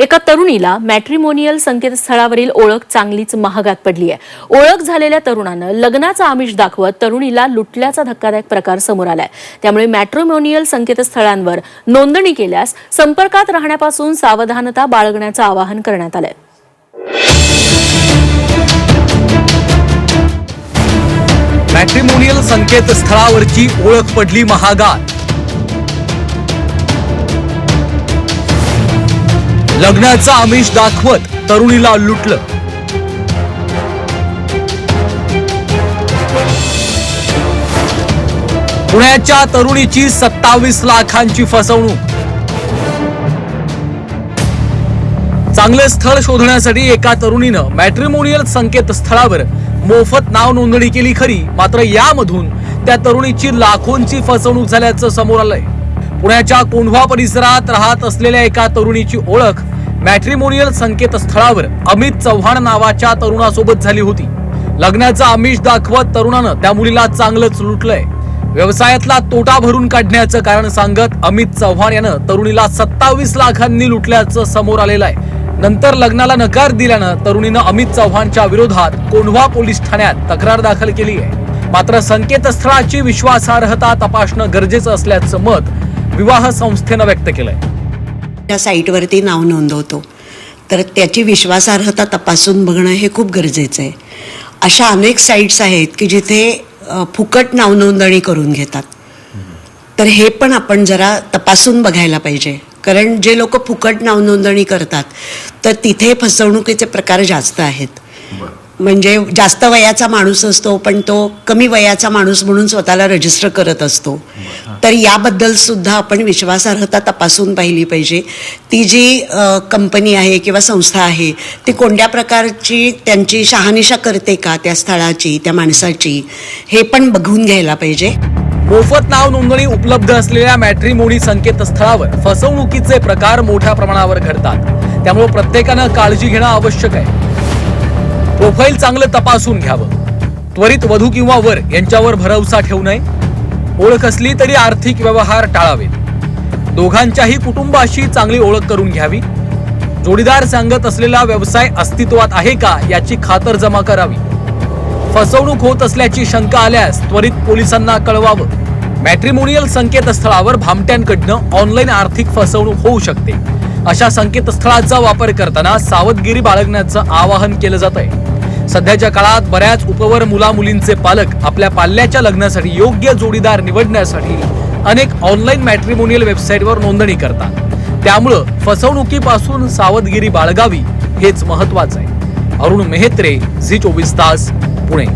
एका तरुणीला मॅट्रिमोनियल संकेतस्थळावरील ओळख चांगलीच महागात पडली आहे. ओळख झालेल्या तरुणानं लग्नाचा आमिष दाखवत तरुणीला लुटल्याचा धक्कादायक प्रकार समोर आलाय. त्यामुळे मॅट्रिमोनियल संकेतस्थळांवर नोंदणी केल्यास संपर्कात राहण्यापासून सावधानता बाळगण्याचं आवाहन करण्यात आलंय. मॅट्रिमोनियल संकेतस्थळावरची ओळख पडली महागात. लग्नाचा आमिष दाखवत तरुणीला लुटलं. पुण्याच्या तरुणीची सत्तावीस लाखांची फसवणूक. चांगलं स्थळ शोधण्यासाठी एका तरुणीनं मॅट्रिमोनियल संकेतस्थळावर मोफत नाव नोंदणी केली खरी मात्र यामधून त्या तरुणीची लाखोंची फसवणूक झाल्याचं समोर आलंय. पुण्याच्या कोंढवा परिसरात राहत असलेल्या एका तरुणीची ओळख मॅट्रिमोनियल संकेतस्थळावर अमित चव्हाण नावाच्या तरुणासोबत झाली होती. लग्नाचं आमिष दाखवत तरुणानं त्या मुलीला चांगलंच लुटलंय. व्यवसायातला तोटा भरून काढण्याचं कारण सांगत अमित चव्हाण यानं तरुणीला सत्तावीस लाखांनी लुटल्याचं समोर आलेलं आहे. नंतर लग्नाला नकार दिल्यानं तरुणीनं अमित चव्हाणच्या विरोधात कोंढवा पोलीस ठाण्यात तक्रार दाखल केली आहे. मात्र संकेतस्थळाची विश्वासार्हता तपासणं गरजेचं असल्याचं मत विवाह संस्थेनं व्यक्त केलंय. त्या साईटवरती नाव नोंदवतो. तर त्याची विश्वासार्हता तपासून बघणं हे खूप गरजेचं आहे. अशा अनेक साईट्स आहेत की जिथे फुकट नाव नोंदणी करून घेतात. तर हे पण आपण जरा तपासून बघायला पाहिजे. कारण जे लोक फुकट नाव नोंदणी करतात तर तिथे फसवणुकीचे प्रकार जास्त आहेत. म्हणजे जास्त वयाचा माणूस असतो पण तो कमी वयाचा माणूस म्हणून स्वतःला रजिस्टर करत असतो. तर याबद्दल सुद्धा आपण विश्वासार्हता तपासून पाहिली पाहिजे. ती जी कंपनी आहे किंवा संस्था आहे ती कोणत्या प्रकारची त्यांची शहानिशा करते का त्या स्थळाची त्या माणसाची हे पण बघून घ्यायला पाहिजे. मोफत नाव नोंदणी उपलब्ध असलेल्या मॅट्रिमोनी संकेतस्थळावर फसवणुकीचे प्रकार मोठ्या प्रमाणावर घडतात. त्यामुळे प्रत्येकानं काळजी घेणं आवश्यक आहे. प्रोफाईल चांगलं तपासून घ्यावं. त्वरित वधू किंवा वर यांच्यावर भरवसा ठेवू नये. ओळख असली तरी आर्थिक व्यवहार टाळावेत. दोघांच्याही कुटुंबाशी चांगली ओळख करून घ्यावी. जोडीदार सांगत असलेला व्यवसाय अस्तित्वात आहे का याची खातर जमा करावी. फसवणूक होत असल्याची शंका आल्यास त्वरित पोलिसांना कळवावं. मॅट्रिमोनियल संकेतस्थळावर भामट्यांकडनं ऑनलाईन आर्थिक फसवणूक होऊ शकते. अशा संकेतस्थळाचा वापर करताना सावधगिरी बाळगण्याचं आवाहन केलं जात आहे सध्याच्या काळात बऱ्याच उपवर मुला मुलींचे पालक आपल्या पाल्याच्या लग्नासाठी योग्य जोडीदार निवडण्यासाठी अनेक ऑनलाईन मॅट्रिमोनियल वेबसाईटवर नोंदणी करतात. त्यामुळं फसवणुकीपासून सावधगिरी बाळगावी हेच महत्वाचं आहे. अरुण मेहत्रे झी चोवीस तास पुणे.